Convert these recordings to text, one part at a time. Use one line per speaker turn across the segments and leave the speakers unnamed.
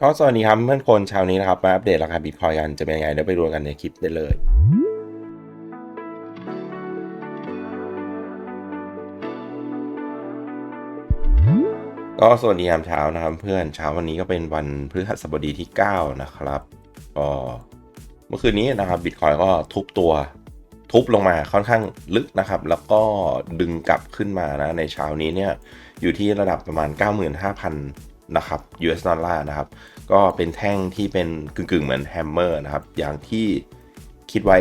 ก็สวัสดีครับเพื่อนคนเช้านี้นะครับ มาอัปเดตราคาบิตคอยกันจะเป็นยังไงเดี๋ยวไปดูกันในคลิปได้เลย ก็สวัสดียามเช้านะครับ เพื่อนเช้าวันนี้ก็เป็นวันพฤหัสบดีที่ 9 นะครับก็เมื่อคืนนี้นะครับบิตคอยก็ทุบตัวทุบลงมาค่อนข้างลึกนะครับ แล้วก็ดึงกลับขึ้นมานะในเช้านี้เนี่ยอยู่ที่ระดับประมาณ 95,000 นะครับ US ดอลลาร์นะครับ ก็เป็นแท่งที่เป็นกึ่งๆ เหมือนแฮมเมอร์นะครับ อย่างที่คิดไว้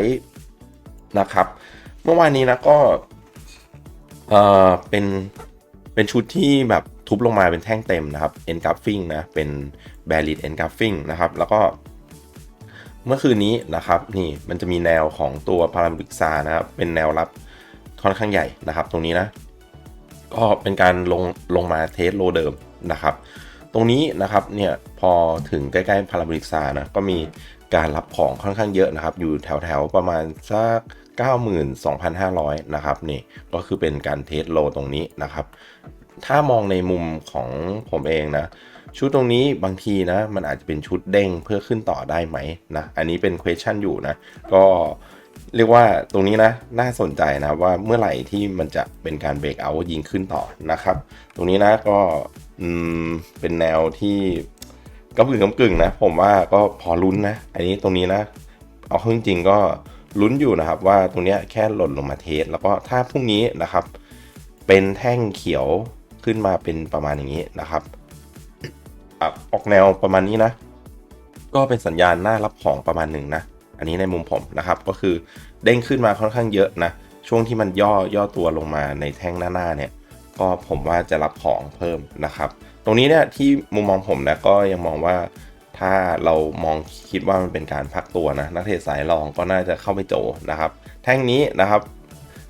นะครับ เมื่อวานนี้นะก็เออเป็นเป็นชุดที่แบบทุบลงมาเป็นแท่งเต็มนะครับ engulfing นะ เป็น bearish engulfing นะครับ แล้วก็เมื่อคืนนี้นะครับ นี่มันจะมีแนวของตัวพาราบิกซานะครับ เป็นแนวรับค่อนข้างใหญ่นะครับ ตรงนี้นะ ก็เป็นการลงลงมาเทสโลเดิมนะครับ ตรงนี้นะครับเนี่ยพอถึงใกล้ๆพาราบริกซานะก็มีการรับของค่อนข้างเยอะนะครับ อยู่แถวๆประมาณสัก92,500 นะครับนี่ก็คือเป็นการเทสโลตรงนี้นะครับ ถ้ามองในมุมของผมเองนะชุดตรงนี้บางทีนะมันอาจจะเป็นชุดเด้งเพื่อขึ้นต่อได้ไหมนะอันนี้เป็น question อยู่นะ ก็เรียกว่าตรงนี้นะน่าสนใจนะว่าเมื่อไหร่ที่มันจะเป็นการเบรกเอายิงขึ้นต่อนะครับ ตรงนี้นะก็ อืมเป็นแนวที่ก็กึ่งกึ่งนะ ผมว่าก็พอลุ้นนะ อันนี้ตรงนี้นะ เอาเข้าจริงก็ลุ้นอยู่นะครับ ว่าตรงนี้แค่หล่นลงมาเทส แล้วก็ถ้าพรุ่งนี้นะครับ เป็นแท่งเขียวขึ้นมาเป็นประมาณอย่างนี้นะครับอออกแนวประมาณนี้นะ ก็เป็นสัญญาณน่ารับของประมาณหนึ่งนะ อันนี้ในมุมผมนะครับ ก็คือเด้งขึ้นมาค่อนข้างเยอะนะ ช่วงที่มันย่อย่อตัวลงมาในแท่งหน้าๆเนี่ย ก็ผมว่าจะรับของเพิ่มนะครับ ตรงนี้เนี่ยที่มุมมองผมนะก็ยังมองว่าถ้าเรามองคิดว่ามันเป็นการพักตัวนะนักเทรดสายรองก็น่าจะเข้าไปโจนะครับ แท่งนี้นะครับ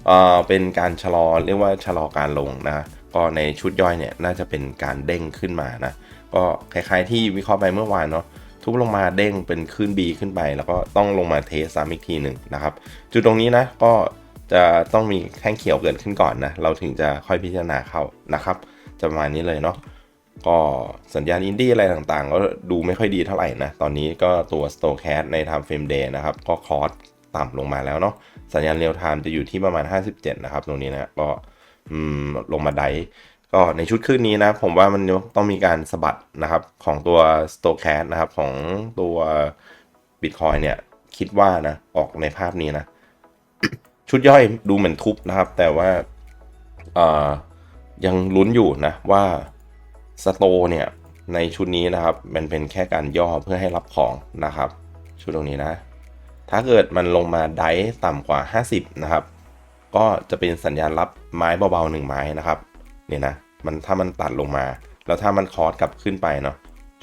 เอ่อเป็นการชะลอเรียกว่าชะลอการลงนะก็ในชุดย่อยเนี่ยน่าจะเป็นการเด้งขึ้นมานะก็คล้ายๆที่วิเคราะห์ไปเมื่อวานเนาะทุบลงมาเด้งเป็นขึ้น B ขึ้นไป แล้วก็ต้องลงมาเทสซ้ำอีกทีหนึ่งนะครับ จุดตรงนี้นะก็ จะต้องมีแท่งเขียวเกิดขึ้นก่อนนะ เราถึงจะค่อยพิจารณาเข้านะครับ จะประมาณนี้เลยเนาะ ก็สัญญาณอินดี้อะไรต่างๆ ก็ดูไม่ค่อยดีเท่าไหร่นะ ตอนนี้ก็ตัว s t o c a s ใน Time Frame Day นะครับ ก็คอร์สต่ำลงมาแล้วเนาะ สัญญาณเรียลไทม์จะอยู่ที่ประมาณ 57 นะครับ ตรงนี้นะก็ลงมาไดก็ในชุดขึ้นนี้นะ ผมว่ามันต้องมีการสะบัดนะครับของตัว s t o c a s นะครับของตัว Bitcoin เนี่ยคิดว่านะออกในภาพนี้นะ ชุดย่อยดูเหมือนทุบนะครับ แต่ว่าอ่อยังลุ้นอยู่นะว่าสโตเนี่ยในชุดนี้นะครับ มันเป็นแค่การย่อเพื่อให้รับของนะครับ ชุดตรงนี้นะ ถ้าเกิดมันลงมาได้ต่ำกว่า 50 นะครับ ก็จะเป็นสัญญาณรับไม้เบาๆหนึ่งไม้นะครับเนี่ยนะมันถ้ามันตัดลงมา แล้วถ้ามันคอร์สกลับขึ้นไปเนาะ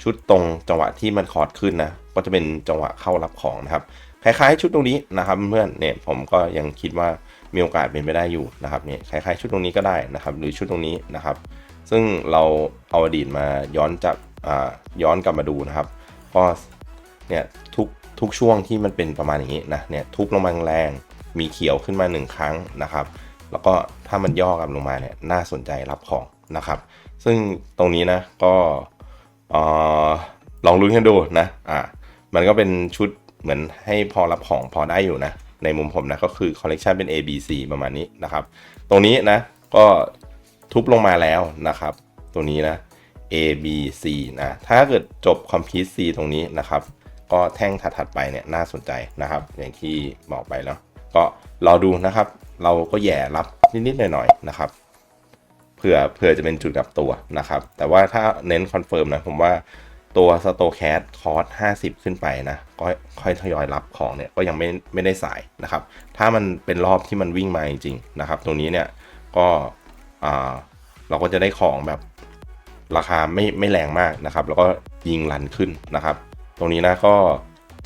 ชุดตรงจังหวะที่มันคอร์สขึ้นนะก็จะเป็นจังหวะเข้ารับของนะครับ คล้ายๆชุดตรงนี้นะครับเพื่อนเนี่ยผมก็ยังคิดว่ามีโอกาสเป็นไปได้อยู่นะครับเนี่ยคล้ายๆชุดตรงนี้ก็ได้นะครับหรือชุดตรงนี้นะครับ ซึ่งเราเอาอดีตมาย้อนจากอ่าย้อนกลับมาดูนะครับก็เนี่ยทุกทุกช่วงที่มันเป็นประมาณอย่างนี้นะเนี่ยทุบลงมาแรงมีเขียวขึ้นมาหนึ่งครั้งนะครับ แล้วก็ถ้ามันย่อกลับลงมาเนี่ยน่าสนใจรับของนะครับ ซึ่งตรงนี้นะก็เออลองลุ้นกันดูนะอ่ามันก็เป็นชุด เหมือนให้พอรับของพอได้อยู่นะ ในมุมผมนะก็คือคอลเลกชันเป็น A B C ประมาณนี้นะครับ ตรงนี้นะก็ทุบลงมาแล้วนะครับ ตัวนี้นะ A B C นะถ้าเกิดจบ Complete C ตรงนี้นะครับ ก็แท่งถัดๆไปเนี่ยน่าสนใจนะครับ อย่างที่บอกไปแล้วก็รอดูนะครับ เราก็แย่รับนิดๆหน่อยๆนะครับเผื่อเผื่อจะเป็นจุดกลับตัวนะครับ แต่ว่าถ้าเน้นคอนเฟิร์มนะผมว่า ตัวสโตแคสคอร์ส50 ขึ้นไปนะ ก็ค่อยทยอยรับของเนี่ย ก็ยังไม่ไม่ได้สายนะครับ ถ้ามันเป็นรอบที่มันวิ่งมาจริงๆนะครับ ตรงนี้เนี่ย ก็อ่าเราก็จะได้ของแบบราคาไม่ไม่แรงมากนะครับ แล้วก็ยิงรันขึ้นนะครับ ตรงนี้นะก็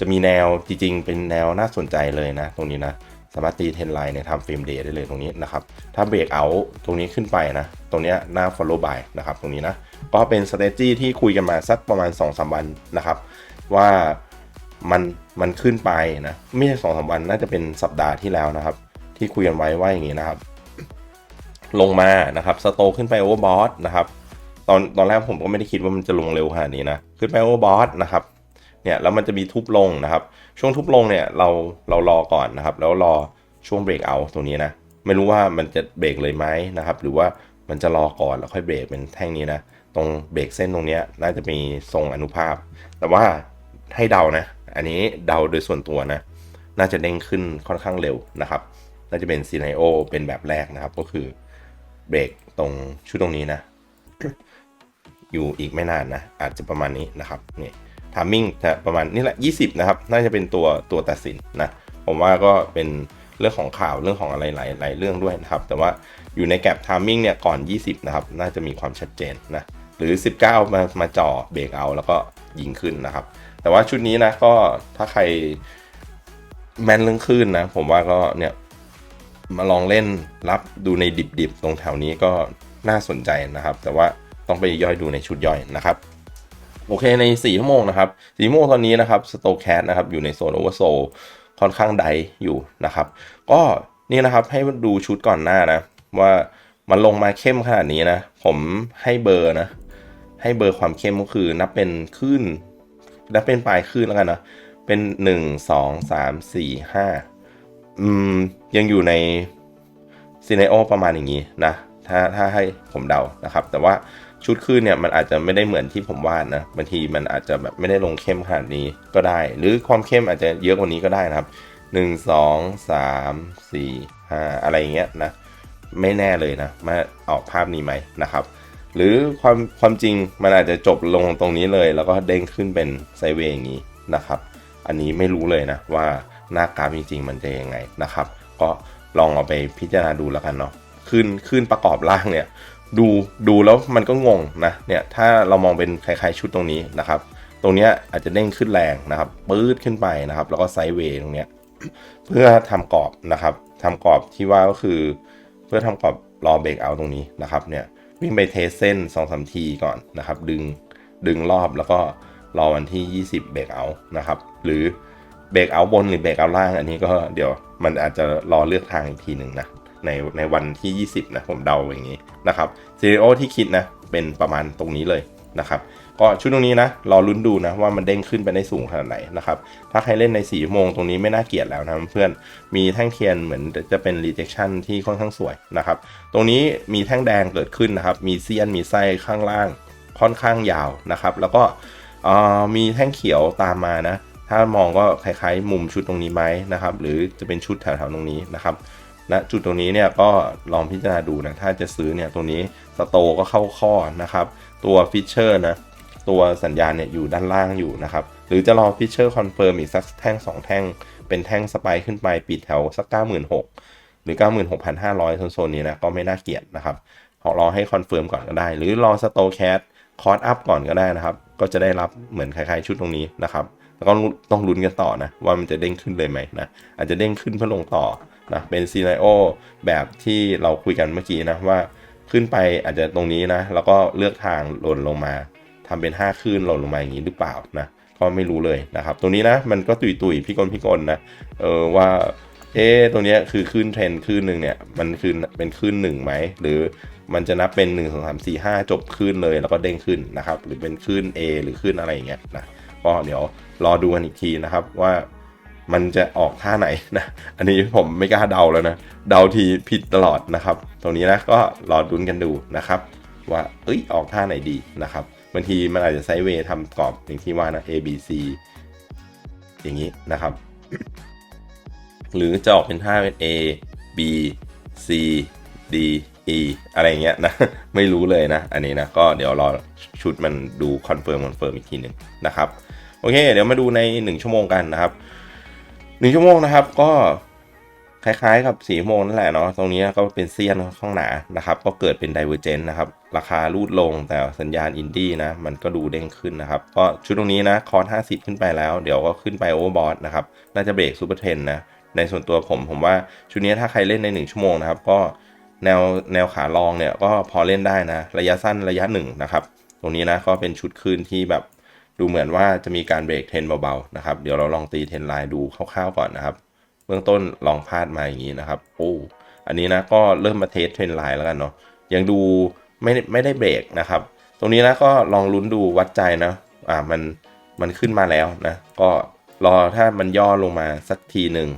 จะมีแนวจริงๆ เป็นแนวน่าสนใจเลยนะ ตรงนี้นะ สามารถตีเทนไลน์ในทำเฟรมเดย์ได้เลยตรงนี้นะครับ ถ้าเบรกเอาตรงนี้ขึ้นไปนะ ตรงนี้หน้า follow by นะครับ ตรงนี้นะ ก็เป็น strategy ที่คุยกันมาสักประมาณ2-3วันนะครับ ว่ามันมันขึ้นไปนะ ไม่ใช่สองสามวันน่าจะเป็นสัปดาห์ที่แล้วนะครับ ที่คุยกันไว้ว่าอย่างนี้นะครับ ลงมานะครับสโตขึ้นไปโอเวอร์บอทนะครับตอนตอนแรกผมก็ไม่ได้คิดว่ามันจะลงเร็วขนาดนี้นะขึ้นไปโอเวอร์บอสนะครับเนี่ยแล้วมันจะมีทุบลงนะครับ ช่วงทุบลงเนี่ยเราเรารอก่อนนะครับ แล้วรอช่วงเบรกเอาตรงนี้นะ ไม่รู้ว่ามันจะเบรกเลยไหมนะครับ หรือว่ามันจะรอก่อนแล้วค่อยเบรกเป็นแท่งนี้นะ ตรงเบรกเส้นตรงนี้น่าจะมีทรงอนุภาพ แต่ว่าให้เดานะ อันนี้เดาโดยส่วนตัวนะ น่าจะเด้งขึ้นค่อนข้างเร็วนะครับ น่าจะเป็นซีไนโอเป็นแบบแรกนะครับ ก็คือเบรกตรงชุดตรงนี้นะ อยู่อีกไม่นานนะ อาจจะประมาณนี้นะครับนี่ทามมิ่งจะประมาณนี่แหละ 20 นะครับ น่าจะเป็นตัวตัวตัดสินนะ ผมว่าก็เป็นเรื่องของข่าวเรื่องของอะไรหลายหลายเรื่องด้วยนะครับ แต่ว่าอยู่ในแกลบทามมิ่งเนี่ยก่อน 20 นะครับ น่าจะมีความชัดเจนนะ หรือ 19 มามาจ่อเบรกเอาแล้วก็ยิงขึ้นนะครับ แต่ว่าชุดนี้นะก็ถ้าใครแม่นเรื่องคลื่นนะ ผมว่าก็เนี่ยมาลองเล่นรับดูในดิบๆ ตรงแถวนี้ก็น่าสนใจนะครับ แต่ว่าต้องไปย่อยดูในชุดย่อยนะครับโอเคใน4ชั่วโมงนะครับ4ชั่วโมงตอนนี้นะครับสโตแคสนะครับอยู่ในโซนโอเวอร์โซค่อนข้างไดอยู่นะครับ ก็นี่นะครับให้ดูชุดก่อนหน้านะ ว่ามันลงมาเข้มขนาดนี้นะ ผมให้เบอร์นะ ให้เบอร์ความเข้มก็คือนับเป็นคลื่นนับเป็นปลายคลื่นแล้วกันนะเป็น1 2 3 4 5อืมยังอยู่ในซีเนโอประมาณอย่างนี้นะถ้าถ้าให้ผมเดานะครับ แต่ว่าชุดคลื่นเนี่ยมันอาจจะไม่ได้เหมือนที่ผมวาดนะบางทีมันอาจจะแบบไม่ได้ลงเข้มขนาดนี้ก็ได้ หรือความเข้มอาจจะเยอะกว่านี้ก็ได้นะครับหนึ่งสองสามสี่ห้าอะไรอย่างเงี้ยนะไม่แน่เลยนะมาออกภาพนี้ไหมนะครับ หรือความความจริงมันอาจจะจบลงตรงนี้เลย แล้วก็เด้งขึ้นเป็นไซเวย์อย่างนี้นะครับ อันนี้ไม่รู้เลยนะว่าหน้ากราฟจริงๆมันจะยังไงนะครับ ก็ลองเอาไปพิจารณาดูแล้วกันเนาะขึ้นขึ้นประกอบร่างเนี่ยดูดูแล้วมันก็งงนะเนี่ยถ้าเรามองเป็นคล้ายๆ ชุดตรงนี้นะครับ ตรงเนี้ยอาจจะเด้งขึ้นแรงนะครับปื๊ดขึ้นไปนะครับ แล้วก็ไซด์เวย์ตรงเนี้ยเพื่อทำกรอบนะครับทำกรอบที่ว่าก็คือ เพื่อทำกรอบรอเบรกเอาตรงนี้นะครับเนี่ย วิ่งไปเทสเส้น2อสทีก่อนนะครับ ดึงดึงรอบแล้วก็รอวันที่ 20เบรกเอานะครับ หรือเบรกเอาบนหรือเบรกเอาล่าง อันนี้ก็เดี๋ยวมันอาจจะรอเลือกทางอีกทีหนึ่งนะในในวันที่ 20 นะ ผมเดาอย่างนี้นะครับซีรีโอที่คิดนะ เป็นประมาณตรงนี้เลยนะครับ ก็ชุดตรงนี้นะรอลุ้นดูนะว่ามันเด้งขึ้นไปได้สูงขนาดไหนนะครับถ้าใครเล่นใน4ชั่วโมงตรงนี้ไม่น่าเกลียดแล้วนะเพื่อนมีแท่งเทียนเหมือนจะเป็น rejection ที่ค่อนข้างสวยนะครับตรงนี้มีแท่งแดงเกิดขึ้นนะครับมีเซียนมีไส้ข้างล่างค่อนข้างยาวนะครับแล้วก็มีแท่งเขียวตามมานะถ้ามองก็คล้ายๆ มุมชุดตรงนี้ไหมนะครับหรือจะเป็นชุดแถวๆตรงนี้นะครับณนะจุดตรงนี้เนี่ยก็ลองพิจารณาดูนะถ้าจะซื้อเนี่ยตรงนี้สโตก็เข้าข้อนะครับตัวฟิชเชอร์นะ ตัวสัญญาณเนี่ยอยู่ด้านล่างอยู่นะครับ หรือจะรอฟิชเชอร์คอนเฟิร์มอีกสักแท่ง 2 แท่ง เป็นแท่งสไปขึ้นไปปิดแถวสัก 96,000 หรือ 96,500 โซนๆนี้นะก็ไม่น่าเกลียดนะครับรอให้คอนเฟิร์มก่อนก็ได้ หรือรอสโตแคสคอร์สอัพก่อนก็ได้นะครับ ก็จะได้รับเหมือนคล้ายๆชุดตรงนี้นะครับแล้วก็ต้องลุ้นกันต่อนะว่ามันจะเด้งขึ้นเลยไหมนะอาจจะเด้งขึ้นเพื่อลงต่อนะเป็นซีไนโอแบบที่เราคุยกันเมื่อกี้นะว่าขึ้นไปอาจจะตรงนี้นะ แล้วก็เลือกทางหล่นลงมา ทำเป็น 5คลื่นหล่นลงมาอย่างนี้หรือเปล่านะก็ไม่รู้เลยนะครับตรงนี้นะมันก็ตุยตุยพี่กลพี่กลนะเออว่าเอ๊ตรงนี้คือคลื่นเทรนคลื่นหนึ่งเนี่ยมันคือเป็นคลื่นหนึ่งไหมหรือมันจะนับเป็น1 2 3 4 5 จบคลื่นเลยแล้วก็เด้งขึ้นนะครับหรือเป็นคลื่น A หรือคลื่นอะไรอย่างเงี้ยนะก็เดี๋ยวรอดูกันอีกทีนะครับว่ามันจะออกท่าไหนนะ อันนี้ผมไม่กล้าเดาแล้วนะ เดาทีผิดตลอดนะครับ ตรงนี้นะก็รอดุนกันดูนะครับ ว่าเอ้ยออกท่าไหนดีนะครับ บางทีมันอาจจะไซด์เวย์ทำกรอบอย่างที่ว่านะ A B C อย่างนี้นะครับ หรือจะออกเป็นท่าเป็น A B C D E อะไรเงี้ยนะ ไม่รู้เลยนะ อันนี้นะ ก็เดี๋ยวรอชุดมันดูคอนเฟิร์มคอนเฟิร์มอีกทีหนึ่งนะครับ โอเค เดี๋ยวมาดูใน 1 ชั่วโมงกันนะครับหนึ่งชั่วโมงนะครับ ก็ คล้ายๆ กับสีโมงนั่นแหละเนาะตรงนี้ก็เป็นเซียนข้างหนานะครับ ก็เกิดเป็นไดเวอร์เจนนะครับ ราคารูดลงแต่สัญญาณอินดี้นะ มันก็ดูเด้งขึ้นนะครับ ก็ชุดตรงนี้นะคอร์ส50 ขึ้นไปแล้ว เดี๋ยวก็ขึ้นไปโอเวอร์บอทนะครับ น่าจะเบรกซูเปอร์เทนนะ ในส่วนตัวผมผมว่าชุดนี้ถ้าใครเล่นใน 1 ชั่วโมงนะครับ ก็แนวแนวขาลองเนี่ยก็พอเล่นได้นะ ระยะสั้นระยะหนึ่งนะครับ ตรงนี้นะก็เป็นชุดคืนที่แบบดูเหมือนว่าจะมีการเบรกเทนเบาๆนะครับ เดี๋ยวเราลองตีเทนไลน์ดูคร่าวๆก่อนนะครับ เบื้องต้นลองพลาดมาอย่างนี้นะครับโอ้อันนี้นะก็เริ่มมาเทสเทรนไลน์แล้วกันเนาะยังดูไม่ไม่ได้เบรกนะครับ ตรงนี้นะก็ลองลุ้นดูวัดใจนะอ่ามันมันขึ้นมาแล้วนะก็รอถ้ามันย่อลงมาสักทีหนึ่ง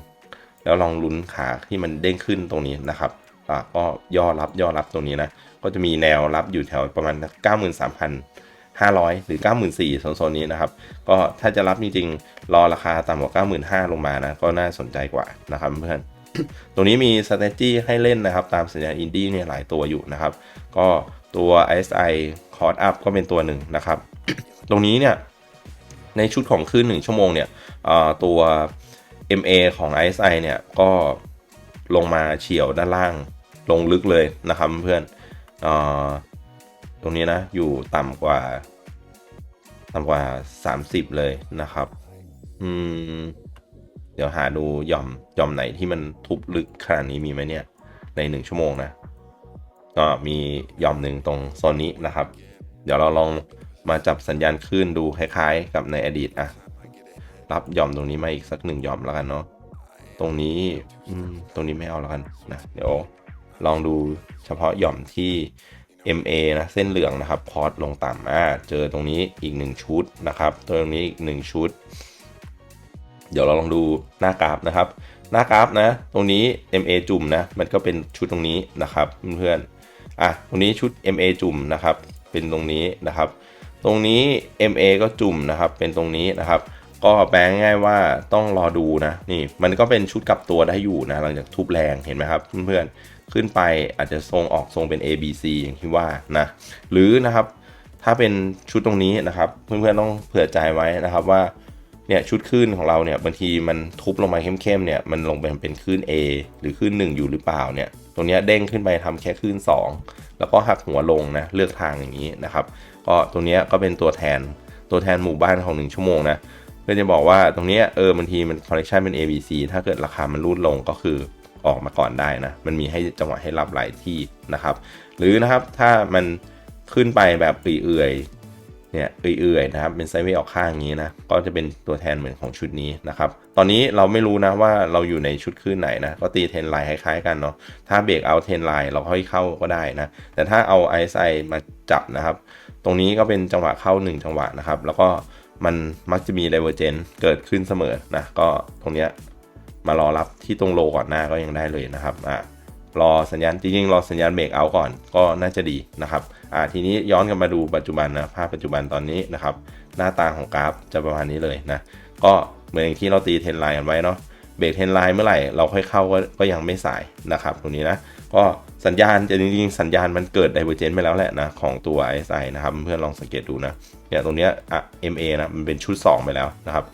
แล้วลองลุ้นขาที่มันเด้งขึ้นตรงนี้นะครับอ่าก็ย่อรับย่อรับตรงนี้นะก็จะมีแนวรับอยู่แถวประมาณ 500 หรือ 94,000โซนนี้นะครับ ก็ถ้าจะรับจริงๆ รอราคาต่ำกว่า 95,000 ลงมานะ ก็น่าสนใจกว่านะครับเพื่อนตรงนี้มี strategy ให้เล่นนะครับ ตามสัญญาอินดี้เนี่ยหลายตัวอยู่นะครับ ก็ตัว ISI c o r d up ก็เป็นตัวหนึ่งนะครับ ตรงนี้เนี่ย ในชุดของคืนหนึ่งชั่วโมงเนี่ยเอ่อตัว MA ของ ISI เนี่ยก็ลงมาเฉียวด้านล่างลงลึกเลยนะครับเพื่อนอ ตรงนี้นะ อยู่ต่ำกว่า ต่ำกว่า 30 เลยนะครับ อืม เดี๋ยวหาดูหย่อมหย่อมไหนที่มันทุบลึกขนาดนี้มีไหมเนี่ย ในหนึ่งชั่วโมงนะ ก็มีหย่อมหนึ่งตรงโซนนี้นะครับ เดี๋ยวเราลองมาจับสัญญาณคลื่นดูคล้ายๆ กับในอดีตอะรับหย่อมตรงนี้มาอีกสักหนึ่งหย่อมแล้วกันเนาะตรงนี้ตรงนี้ไม่เอาแล้วกันนะเดี๋ยวลองดูเฉพาะหย่อมที่ MA นะเส้นเหลืองนะครับพอร์ตลงต่ำอ่าเจอตรงนี้อีกหนึ่งชุดนะครับตรงนี้อีกหนึ่งชุด เดี๋ยวเราลองดูหน้ากราฟนะครับ หน้ากราฟนะ ตรงนี้ MA จุ่มนะมันก็เป็นชุดตรงนี้นะครับเพื่อนๆอะตรงนี้ชุด MA จุ่มนะครับ เป็นตรงนี้นะครับ ตรงนี้ MA ก็จุ่มนะครับ เป็นตรงนี้นะครับ ก็แปลง่ายๆว่าต้องรอดูนะนี่มันก็เป็นชุดกลับตัวได้อยู่นะหลังจากทุบแรงเห็นไหมครับเพื่อนๆ ขึ้นไปอาจจะทรงออกทรงเป็น A B C อย่างที่ว่านะหรือนะครับถ้าเป็นชุดตรงนี้นะครับเพื่อนๆต้องเผื่อใจไว้นะครับว่าเนี่ยชุดคลื่นของเราเนี่ยบางทีมันทุบลงมาเข้มๆเนี่ยมันลงไปเป็นคลื่น A หรือคลื่น 1 อยู่หรือเปล่าเนี่ยตรงนี้เด้งขึ้นไปทำแค่คลื่น 2 แล้วก็หักหัวลงนะเลือกทางอย่างนี้นะครับก็ตรงนี้ก็เป็นตัวแทนตัวแทนหมู่บ้านของ 1 ชั่วโมงนะเพื่อจะบอกว่าตรงเนี้ยเออบางทีมันคอลเลคชันเป็น A B C ถ้าเกิดราคามันรูดลงก็คือ ออกมาก่อนได้นะ มันมีให้จังหวะให้รับหลายที่นะครับ หรือนะครับถ้ามันขึ้นไปแบบเอื่อยๆเนี่ยเอื่อยๆนะครับเป็นไซด์เวย์ออกข้างอย่างนี้นะก็จะเป็นตัวแทนเหมือนของชุดนี้นะครับตอนนี้เราไม่รู้นะว่าเราอยู่ในชุดคลื่นไหนนะก็ตีเทนไลน์คล้ายๆกันเนาะถ้าเบรกเอาเทนไลน์เราค่อยเข้าก็ได้นะแต่ถ้าเอา ISI มาจับนะครับ ตรงนี้ก็เป็นจังหวะเข้า 1 จังหวะนะครับ แล้วก็มันมักจะมี divergence เกิดขึ้นเสมอนะก็ตรงเนี้ย มารอรับที่ตรงโลก่อนหน้าก็ยังได้เลยนะครับอะรอสัญญาณจริงๆรอสัญญาณเบรกเอาก่อนก็น่าจะดีนะครับอ่าทีนี้ย้อนกลันมาดูปัจจุบันนะภาพปัจจุบันตอนนี้นะครับหน้าตาของกราฟจะประมาณนี้เลยนะก็เหมือนอย่างที่เราตีเทรนไลน์กันไว้เนาะเบรกเทรนไลน์เมื่อไหร่เราค่อยเข้าก็ก็ยังไม่สายนะครับตรงนี้นะก็สัญญาณจะจริงๆสัญญาณมันเกิด divergence ไปแล้วแหละนะของตัว RSI นะครับเพื่อนลองสังเกตดูนะเนี่ยตรงเนี้ยอะ MA นะมันเป็นชุด 2 ไปแล้วนะครับ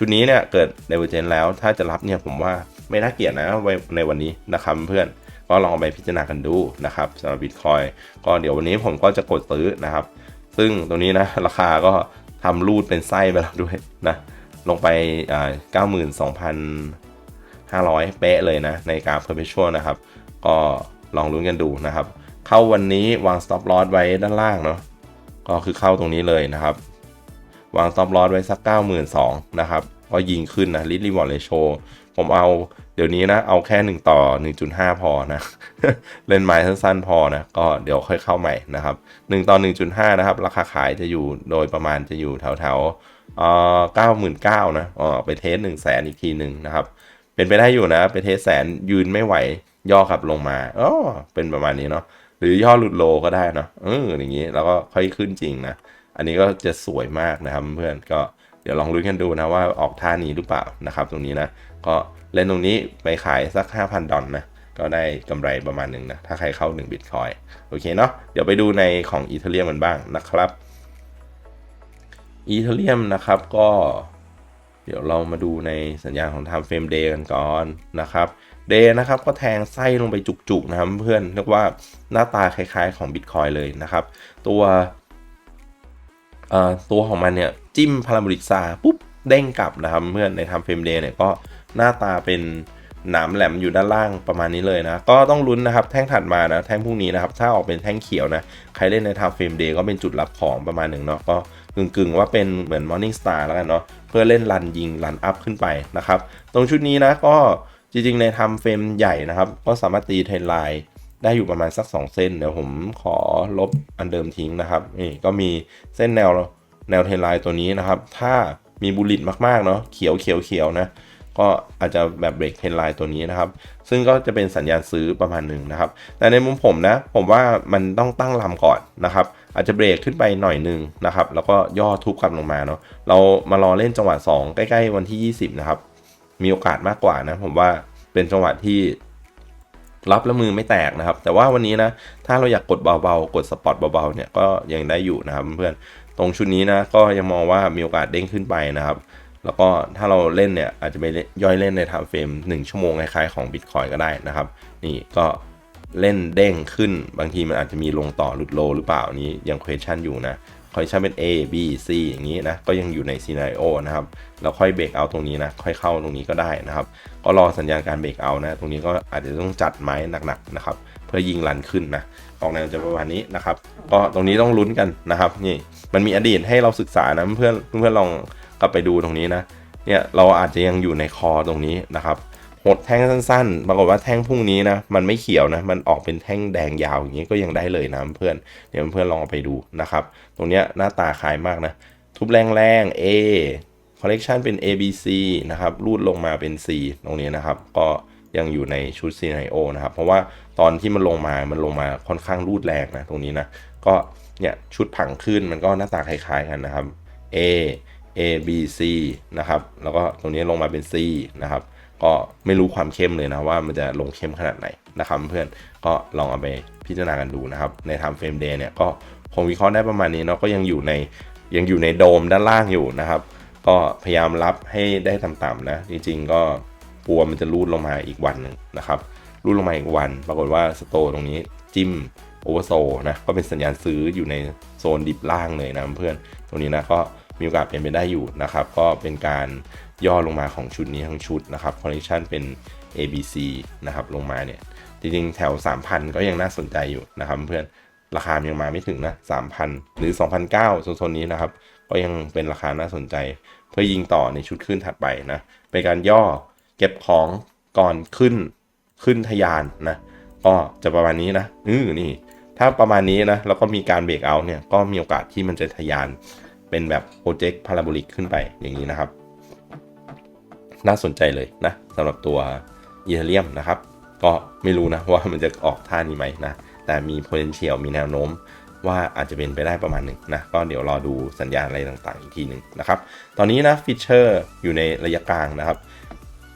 ชุดนี้เนี่ยเกิด divergence แล้วถ้าจะรับเนี่ยผมว่าไม่น่าเกลียดนะไวในวันนี้นะครับเพื่อนก็ลองไปพิจารณากันดูนะครับสำหรับบิตคอยก็เดี๋ยววันนี้ผมก็จะกดซื้อนะครับ ซึ่งตรงนี้นะราคาก็ทำรูดเป็นไส้ไปแล้วด้วยนะลงไปอ่าเก้าหมื่นสองพันห้าร้อยเป๊ะเลยนะ ในกราฟ perpetual นะครับ ก็ลองลุ้นกันดูนะครับ เข้าวันนี้วาง stop loss ไว้ด้านล่างเนาะก็คือเข้าตรงนี้เลยนะครับ วาง stop loss ไว้สัก 92,000นะครับ ก็ยิงขึ้นนะ risk reward ratio ผมเอาเดี๋ยวนี้นะ เอาแค่ 1 ต่อ 1.5 พอนะ เล่นไม้สั้นๆพอนะ ก็เดี๋ยวค่อยเข้าใหม่นะครับ 1 ต่อ 1.5 นะครับ ราคาขายจะอยู่โดยประมาณจะอยู่แถวแถวๆเอ่อ99,000นะอ๋อไปเทส 1 0 0 0 0แสนอีกทีหนึ่งนะครับ เป็นไปได้อยู่นะ ไปเทสแสนยืนไม่ไหวย่อขับลงมาอ๋อเป็นประมาณนี้เนาะหรือย่อหลุดโลก็ได้เนาะเอออย่างนี้แล้วก็ค่อยขึ้นจริงนะ อันนี้ก็จะสวยมากนะครับเพื่อนก็เดี๋ยวลองลุ้นกันดูนะว่าออกท่านี้หรือเปล่านะครับ ตรงนี้นะก็เล่นตรงนี้ไปขายสัก 5,000 ดอลนะก็ได้กำไรประมาณหนึ่งนะถ้าใครเข้า1บิตคอยโอเคเนาะเดี๋ยวไปดูในของอีเทเรียมกันบ้างนะครับอีเทเรียมนะครับก็เดี๋ยวเรามาดูในสัญญาณของ Time Frame Day กันก่อนนะครับ Day นะครับก็แทงไส้ลงไปจุกๆนะครับเพื่อนเรียกว่าหน้าตาคล้ายๆของ Bitcoin เลยนะครับ ตัว ตัวของมันเนี่ยจิ้มพาราโบลิกซาปุ๊บเด้งกลับนะครับเพื่อนใน Time Frame Day เนี่ยก็หน้าตาเป็นหนามแหลมอยู่ด้านล่างประมาณนี้เลยนะ ก็ต้องลุ้นนะครับแท่งถัดมานะ แท่งพวกนี้นะครับ ถ้าออกเป็นแท่งเขียวนะ ใครเล่นใน Time Frame Day ก็เป็นจุดรับของประมาณหนึ่งเนาะก็กึ่งๆ ว่าเป็นเหมือน Morning Star แล้วกันเนาะเพื่อเล่นรันยิงรันอัพขึ้นไปนะครับ ตรงชุดนี้นะก็จริงๆ ในทำเฟรมใหญ่นะครับ ก็สามารถตีเทรนไลน์ ได้อยู่ประมาณสัก 2 เส้น เดี๋ยวผมขอลบอันเดิมทิ้งนะครับนี่ก็มีเส้นแนวแนวเทรนไลน์ตัวนี้นะครับ ถ้ามีบุลลิตมากๆเนาะเขียวเขียวเขียวนะก็อาจจะแบบเบรกเทรนไลน์ตัวนี้นะครับ ซึ่งก็จะเป็นสัญญาณซื้อประมาณหนึ่งนะครับ แต่ในมุมผมนะ ผมว่ามันต้องตั้งลำก่อนนะครับ อาจจะเบรกขึ้นไปหน่อยหนึ่งนะครับ แล้วก็ย่อทุบกลับลงมาเนาะ เรามารอเล่นจังหวะ 2 ใกล้ ๆ วันที่ 20 นะครับ มีโอกาสมากกว่านะ ผมว่าเป็นจังหวะที่ รับแล้วมือไม่แตกนะครับ แต่ว่าวันนี้นะถ้าเราอยากกดเบาๆ กดสปอตเบาๆเนี่ยก็ยังได้อยู่นะครับเพื่อนตรงชุดนี้นะก็ยังมองว่ามีโอกาสเด้งขึ้นไปนะครับแล้วก็ถ้าเราเล่นเนี่ยอาจจะไปย่อยเล่นในไทม์เฟรม1ชั่วโมงคล้ายๆของ Bitcoin ก็ได้นะครับ นี่ก็เล่นเด้งขึ้นบางทีมันอาจจะมีลงต่อหลุดโลหรือเปล่านี้ยัง question อยู่นะ question เป็น A B C อย่างนี้นะ ก็ยังอยู่ใน scenario นะครับแล้วค่อยเบรกเอาตรงนี้นะ ค่อยเข้าตรงนี้ก็ได้นะครับ ก็รอสัญญาณการเบรกเอานะ ตรงนี้ก็อาจจะต้องจัดไม้หนักๆนะครับ เพื่อยิงรันขึ้นนะ ออกแนวจะประมาณนี้นะครับ ก็ตรงนี้ต้องลุ้นกันนะครับ นี่ มันมีอดีตให้เราศึกษานะ เพื่อนเพื่อนลองกลับไปดูตรงนี้นะ เนี่ย เราอาจจะยังอยู่ในคอตรงนี้นะครับ หดแท่งสั้นๆ ปรากฏว่าแท่งพรุ่งนี้นะ มันไม่เขียวนะ มันออกเป็นแท่งแดงยาวอย่างนี้ก็ยังได้เลยนะเพื่อน เดี๋ยวเพื่อนลองเอาไปดูนะครับ ตรงเนี้ยหน้าตาคล้ายมากนะ ทุบแรงๆ A collection เป็น A B C นะครับ รูดลงมาเป็น C ตรงนี้นะครับ ก็ยังอยู่ในชุด scenario นะครับ เพราะว่าตอนที่มันลงมา มันลงมาค่อนข้างรูดแรงนะ ตรงนี้นะ ก็เนี่ยชุดผังขึ้นมันก็หน้าตาคล้ายๆกันนะครับ A A B C นะครับ แล้วก็ตรงนี้ลงมาเป็น C นะครับ ก็ไม่รู้ความเข้มเลยนะว่ามันจะลงเข้มขนาดไหนนะครับเพื่อนก็ลองเอาไปพิจารณากันดูนะครับ ใน time frame day เนี่ยก็คงวิเคราะห์ได้ประมาณนี้เนาะก็ยังอยู่ในยังอยู่ในโดมด้านล่างอยู่นะครับ ก็พยายามรับให้ได้ต่ำๆนะ จริงๆก็กลัวมันจะรูดลงมาอีกวันนึงนะครับรูดลงมาอีกวัน ปรากฏว่าสโตตรงนี้จิ้มโอเวอร์โซนะก็เป็นสัญญาณซื้ออยู่ในโซนดิบล่างเลยนะเพื่อนตรงนี้นะก็มีโอกาสเป็นไปได้อยู่นะครับ ก็เป็นการ ย่อลงมาของชุดนี้ทั้งชุดนะครับคอลเลคชันเป็น ABC นะครับลงมาเนี่ยจริงๆแถว 3,000 ก็ยังน่าสนใจอยู่นะครับเพื่อนราคายังมาไม่ถึงนะ 3,000 หรือ 2,009โซนนี้นะครับ ก็ยังเป็นราคาน่าสนใจ เพื่อยิงต่อในชุดขึ้นถัดไปนะ เป็นการย่อเก็บของก่อนขึ้นขึ้นทะยานนะ ก็จะประมาณนี้นะอือนี่ ถ้าประมาณนี้นะ แล้วก็มีการเบรกเอาท์เนี่ย ก็มีโอกาสที่มันจะทะยานเป็นแบบโปรเจกต์พาราโบลิกขึ้นไปอย่างนี้นะครับ น่าสนใจเลยนะสำหรับตัวอีเทเรียมนะครับ ก็ไม่รู้นะว่ามันจะออกท่านี้ไหมนะ แต่มี potential มีแนวโน้มว่าอาจจะเป็นไปได้ประมาณหนึ่งนะ ก็เดี๋ยวรอดูสัญญาณอะไรต่างๆ อีกทีหนึ่งนะครับ ตอนนี้นะฟิชเชอร์อยู่ในระยะกลางนะครับ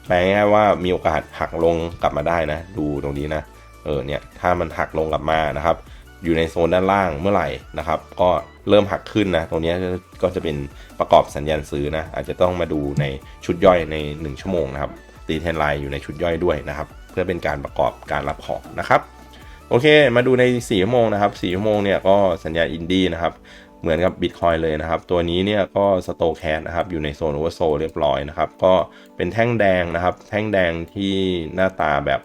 แปลง่ายว่ามีโอกาสหักลงกลับมาได้นะ ดูตรงนี้นะ เออเนี่ย ถ้ามันหักลงกลับมานะครับ อยู่ในโซนด้านล่างเมื่อไหร่นะครับ ก็เริ่มหักขึ้นนะ ตรงนี้ก็จะเป็นประกอบสัญญาณซื้อนะ อาจจะต้องมาดูในชุดย่อยใน 1 ชั่วโมงนะครับ ตีเทนไลน์อยู่ในชุดย่อยด้วยนะครับ เพื่อเป็นการประกอบการรับของนะครับ โอเค มาดูใน4ชั่วโมงนะครับ4ชั่วโมงเนี่ยก็สัญญาณอินดี้นะครับเหมือนกับ Bitcoin เลยนะครับ ตัวนี้เนี่ยก็สโตแคสนะครับ อยู่ในโซนโอเวอร์โซเรียบร้อยนะครับ ก็เป็นแท่งแดงนะครับ แท่งแดงที่หน้าตาแบบ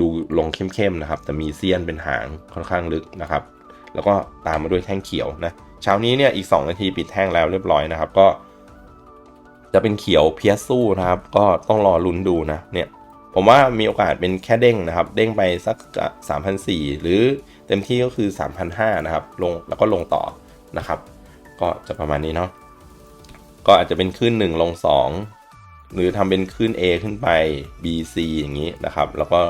ดูลงเข้มๆนะครับ แต่มีเซียนเป็นหางค่อนข้างลึกนะครับ แล้วก็ตามมาด้วยแท่งเขียวนะเช้านี้เนี่ยอีก 2 นาทีปิดแท่งแล้วเรียบร้อยนะครับ ก็ จะเป็นเขียวเพียสู้นะครับ ก็ต้องรอลุ้นดูนะเนี่ยผมว่ามีโอกาสเป็นแค่เด้งนะครับ เด้งไปสัก 3,004 หรือเต็มที่ก็คือ3,500นะครับลงแล้วก็ลงต่อนะครับ ก็จะประมาณนี้เนาะก็อาจจะเป็นขึ้น 1 ลง 2 หรือทำเป็นขึ้น A ขึ้นไป B C อย่างนี้นะครับ แล้วก็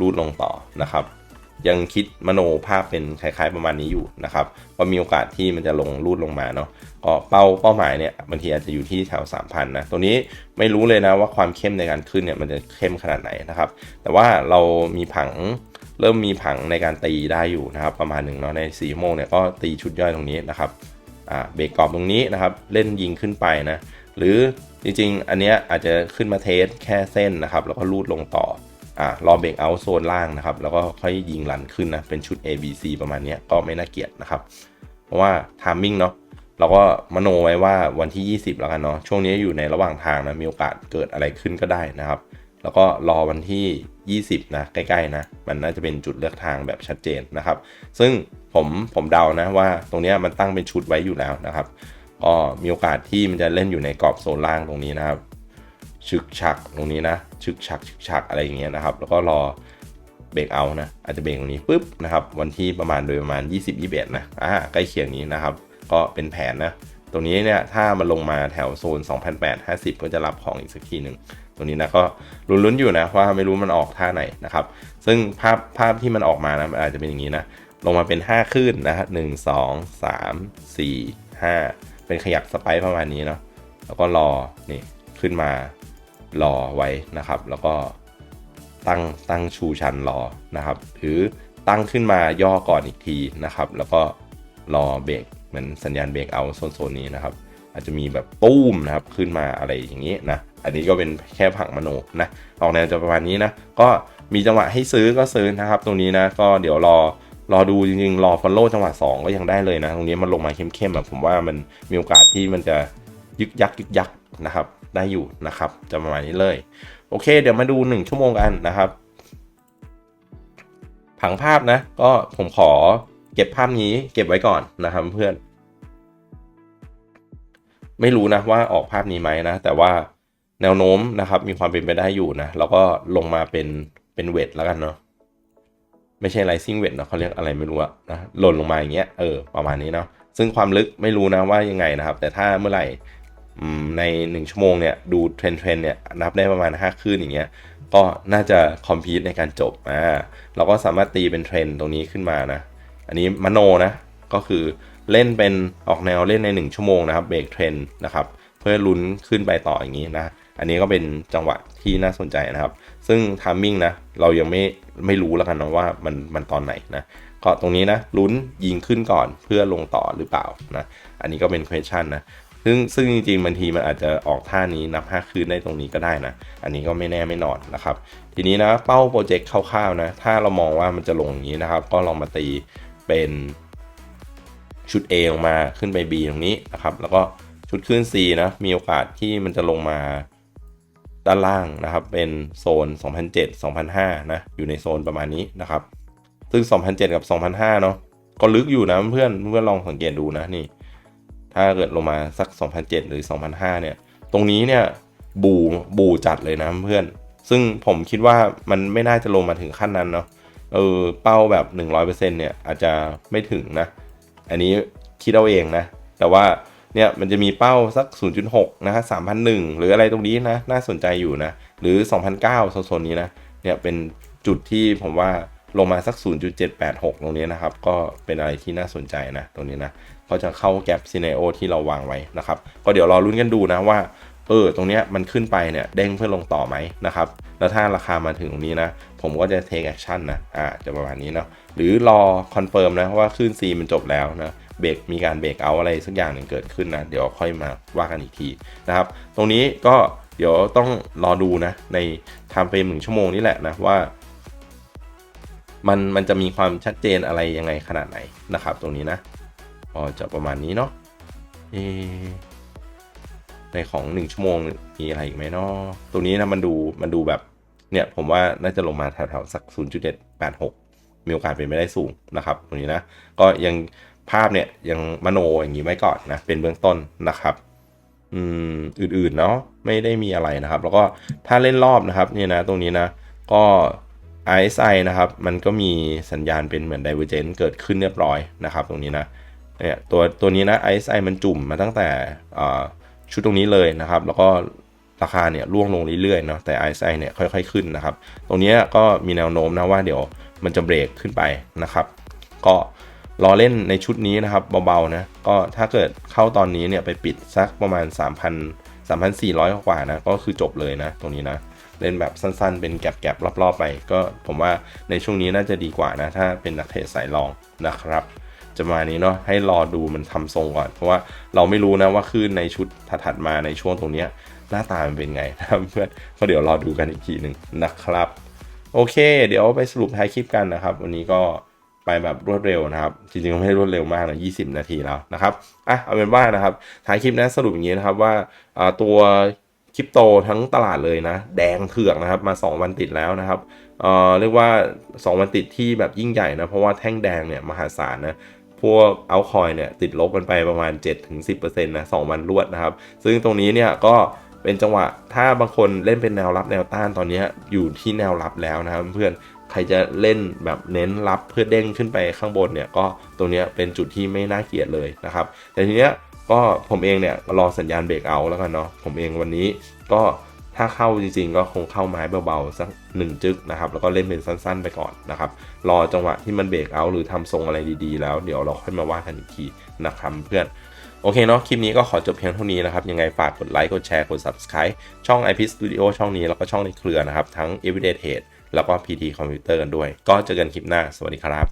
รูดลงต่อนะครับยังคิดมโนภาพเป็นคล้ายๆประมาณนี้อยู่นะครับว่ามีโอกาสที่มันจะลงรูดลงมาเนาะก็เป้าเป้าหมายเนี่ยบางทีอาจจะอยู่ที่แถว 3,000 นะ ตัวนี้ไม่รู้เลยนะว่าความเข้มในการขึ้นเนี่ยมันจะเข้มขนาดไหนนะครับ แต่ว่าเรามีผังเริ่มมีผังในการตีได้อยู่นะครับ ประมาณหนึ่งเนาะใน4ชั่วโมงเนี่ยก็ตีชุดย่อยตรงนี้นะครับอ่าเบรกกรอบตรงนี้นะครับ เล่นยิงขึ้นไปนะ หรือจริงๆ อันเนี้ยอาจจะขึ้นมาเทสแค่เส้นนะครับ แล้วก็รูดลงต่อ อ่ารอเบรกเอาท์โซนล่างนะครับ แล้วก็ค่อยยิงรันขึ้นนะ เป็นชุด A B C ประมาณนี้ก็ไม่น่าเกลียดนะครับ เพราะว่าทามมิ่งเนาะเราก็มโนไว้ว่าวันที่ 20 แล้วกันเนาะช่วงนี้อยู่ในระหว่างทางนะมีโอกาสเกิดอะไรขึ้นก็ได้นะครับ แล้วก็รอวันที่ 20 นะใกล้ๆนะ มันน่าจะเป็นจุดเลือกทางแบบชัดเจนนะครับ ซึ่งผมผมเดานะว่าตรงนี้มันตั้งเป็นชุดไว้อยู่แล้วนะครับก็มีโอกาสที่มันจะเล่นอยู่ในกรอบโซนล่างตรงนี้นะครับ ชึกชักตรงนี้นะชึกชักชึกชักอะไรอย่างเงี้ยนะครับ แล้วก็รอเบรกเอานะอาจจะเบรกตรงนี้ปุ๊บนะครับ วันที่ประมาณโดยประมาณ 20 21นะอ่าใกล้เคียงนี้นะครับ ก็เป็นแผนนะตรงนี้เนี่ยถ้ามันลงมาแถวโซน 2,850 ก็จะรับของอีกสักทีหนึ่งตรงนี้นะก็ลุ้นๆอยู่นะว่าไม่รู้มันออกท่าไหนนะครับ ซึ่งภาพภาพที่มันออกมานะมันอาจจะเป็นอย่างนี้นะลงมาเป็น5คลื่นนะฮะหนึ่งสองสามสี่ห้าเป็นขยักสไปประมาณนี้เนาะแล้วก็รอนี่ขึ้นมา รอไว้นะครับ แล้วก็ตั้งตั้งชูชันรอนะครับ หรือตั้งขึ้นมาย่อก่อนอีกทีนะครับ แล้วก็รอเบรกเหมือนสัญญาณเบรกเอาโซนๆนี้นะครับ อาจจะมีแบบตู้มนะครับขึ้นมาอะไรอย่างนี้นะอันนี้ก็เป็นแค่ผังมโนนะออกแนวจะประมาณนี้นะก็มีจังหวะให้ซื้อก็ซื้อนะครับ ตรงนี้นะก็เดี๋ยวรอรอดูจริงๆ รอฟอลโล่จังหวะ 2 ก็ยังได้เลยนะ ตรงนี้มันลงมาเข้มๆแบบผมว่ามันมีโอกาสที่มันจะยึกยักยึกยักนะครับ ได้อยู่นะครับ จะประมาณนี้เลย โอเค เดี๋ยวมาดู 1 ชั่วโมงกันนะครับ ผังภาพนะ ก็ผมขอเก็บภาพนี้เก็บไว้ก่อนนะครับเพื่อน ไม่รู้นะว่าออกภาพนี้ไหมนะ แต่ว่าแนวโน้มนะครับ มีความเป็นไปได้อยู่นะ แล้วก็ลงมาเป็นเป็นเวทแล้วกันเนาะไม่ใช่ rising weight เนาะเขาเรียกอะไรไม่รู้อะนะหล่นลงมาอย่างเงี้ยเออประมาณนี้เนาะซึ่งความลึกไม่รู้นะว่ายังไงนะครับ แต่ถ้าเมื่อไหร่ ใน 1 ชั่วโมงเนี่ยดูเทรนเทรนเนี่ยนับได้ประมาณ 5 คลื่นอย่างเงี้ยก็น่าจะคอมพิวในการจบอ่าเราก็สามารถตีเป็นเทรนตรงนี้ขึ้นมานะ อันนี้มโนนะ ก็คือเล่นเป็นออกแนวเล่นใน 1 ชั่วโมงนะครับเบรกเทรนนะครับเพื่อลุ้นขึ้นไปต่ออย่างนี้นะอันนี้ก็เป็นจังหวะที่น่าสนใจนะครับ ซึ่งทามมิ่งนะเรายังไม่ไม่รู้แล้วกันนะว่ามันมันตอนไหนนะก็ตรงนี้นะลุ้นยิงขึ้นก่อนเพื่อลงต่อหรือเปล่านะอันนี้ก็เป็น question นะ ซึ่งซึ่งจริงๆบางทีมันอาจจะออกท่านี้นับ 5 คืนได้ตรงนี้ก็ได้นะ อันนี้ก็ไม่แน่ไม่นอนนะครับ ทีนี้นะเป้าโปรเจกต์คร่าวๆนะ ถ้าเรามองว่ามันจะลงอย่างนี้นะครับ ก็ลองมาตีเป็นชุด A ลงมาขึ้นไป B ตรงนี้นะครับ แล้วก็ชุดขึ้น C นะ มีโอกาสที่มันจะลงมาด้านล่างนะครับ เป็นโซน 2007 2005 นะ อยู่ในโซนประมาณนี้นะครับ ซึ่ง 2007 กับ 2005 เนาะก็ลึกอยู่นะเพื่อนเพื่อนลองสังเกตดูนะนี่ ถ้าเกิดลงมาสัก 2007 หรือ 2005 เนี่ย ตรงนี้เนี่ยบูบูจัดเลยนะเพื่อน ซึ่งผมคิดว่ามันไม่น่าจะลงมาถึงขั้นนั้นเนาะ เออเป้าแบบ 100%เนี่ยอาจจะไม่ถึงนะ อันนี้คิดเอาเองนะ แต่ว่าเนี่ยมันจะมีเป้าสัก 0.6 นะฮะ3,001 หรืออะไรตรงนี้นะ น่าสนใจอยู่นะ หรือ 2,009โซนๆนี้นะ เนี่ยเป็นจุดที่ผมว่าลงมาสัก 0.786 ตรงนี้นะครับ ก็เป็นอะไรที่น่าสนใจนะ ตรงนี้นะ ก็จะเข้าแกลบซีเนโอที่เราวางไว้นะครับ ก็เดี๋ยวรอรุ้นกันดูนะว่าเออตรงเนี้ยมันขึ้นไปเนี่ยเด้งเพื่อลงต่อไหมนะครับ แล้วถ้าราคามาถึงตรงนี้นะ ผมก็จะ take action นะอ่าจะประมาณนี้เนาะหรือรอคอนเฟิร์มนะว่าคลื่น C มันจบแล้วนะเบรกมีการเบรกเอาอะไรสักอย่างหนึ่งเกิดขึ้นนะ เดี๋ยวค่อยมาว่ากันอีกทีนะครับ ตรงนี้ก็เดี๋ยวต้องรอดูนะ ใน time frame หนึ่งชั่วโมงนี้แหละนะว่า มันมันจะมีความชัดเจนอะไรยังไงขนาดไหนนะครับ ตรงนี้นะ ก็จะประมาณนี้เนาะเอในของ 1 ชั่วโมงมีอะไรอีกไหมเนาะตรงนี้นะมันดูมันดูแบบเนี่ยผมว่าน่าจะลงมาแถวๆสัก0.186 มีโอกาสเป็นไปได้สูงนะครับตรงนี้นะ ก็ยังภาพเนี่ยยังมโนอย่างนี้ไว้ก่อนนะ เป็นเบื้องต้นนะครับอืมอื่นๆเนาะไม่ได้มีอะไรนะครับ แล้วก็ถ้าเล่นรอบนะครับเนี่ยนะตรงนี้นะ ก็ RSI นะครับ มันก็มีสัญญาณเป็นเหมือน Divergence เกิดขึ้นเรียบร้อยนะครับ ตรงนี้นะ เนี่ยตัวตัวนี้นะ RSI มันจุ่มมาตั้งแต่ชุดตรงนี้เลยนะครับ แล้วก็ราคาเนี่ยร่วงลงเรื่อยๆเนาะแต่ RSI เนี่ยค่อยๆขึ้นนะครับ ตรงนี้ก็มีแนวโน้มนะว่าเดี๋ยวมันจะเบรกขึ้นไปนะครับ ก็รอเล่นในชุดนี้นะครับเบาๆนะก็ถ้าเกิดเข้าตอนนี้เนี่ยไปปิดสักประมาณ 3,000 3,400 กว่านะก็คือจบเลยนะ ตรงนี้นะเล่นแบบสั้นๆ เป็นแก็บๆรอบๆไป ก็ผมว่าในช่วงนี้น่าจะดีกว่านะ ถ้าเป็นนักเทรดสายรองนะครับ จะมานี้เนาะให้รอดูมันทำทรงก่อน เพราะว่าเราไม่รู้นะว่าขึ้นในชุดถัดมาในช่วงตรงเนี้ยหน้าตามันเป็นไงนะครับเพื่อนก็เดี๋ยวรอดูกันอีกทีหนึ่งนะครับ โอเค เดี๋ยวไปสรุปท้ายคลิปกันนะครับ วันนี้ก็ไปแบบรวดเร็วนะครับ จริงๆไม่ได้รวดเร็วมากนะ20 นาทีแล้วนะครับอะเอาเป็นว่านะครับท้ายคลิปนะสรุปอย่างนี้นะครับว่าตัวคริปโตทั้งตลาดเลยนะ แดงเถือกนะครับมา 2 วันติดแล้วนะครับเอ่อเรียกว่า 2 วันติดที่แบบยิ่งใหญ่นะ เพราะว่าแท่งแดงเนี่ยมหาศาลนะ พวกเอาคอยเนี่ยติดลบกันไปประมาณ 7-10%นะ2วันรวดนะครับ ซึ่งตรงนี้เนี่ยก็เป็นจังหวะถ้าบางคนเล่นเป็นแนวรับแนวต้านตอนนี้อยู่ที่แนวรับแล้วนะครับเพื่อนใครจะเล่นแบบเน้นรับเพื่อเด้งขึ้นไปข้างบนเนี่ยก็ตรงนี้เป็นจุดที่ไม่น่าเกลียดเลยนะครับแต่ทีเนี้ยก็ผมเองเนี่ยรอสัญญาณเบรกเอาแล้วกันเนาะผมเองวันนี้ก็ ถ้าเข้าจริงๆ ก็คงเข้าไม้เบาๆสักหนึ่งจึกนะครับ แล้วก็เล่นเป็นสั้นๆ ไปก่อนนะครับ รอจังหวะที่มันเบรกเอาหรือทำทรงอะไรดีๆ แล้วเดี๋ยวเราค่อยมาว่ากันอีกทีนะครับเพื่อนโอเคเนาะคลิปนี้ก็ขอจบเพียงเท่านี้นะครับ ยังไงฝากกดไลค์กดแชร์กด Subscribe ช่อง IP Studio ช่องนี้ แล้วก็ช่องในเครือนะครับ ทั้ง Everyday Trade แล้วก็ PT Computer กันด้วย ก็เจอกันคลิปหน้า สวัสดีครับ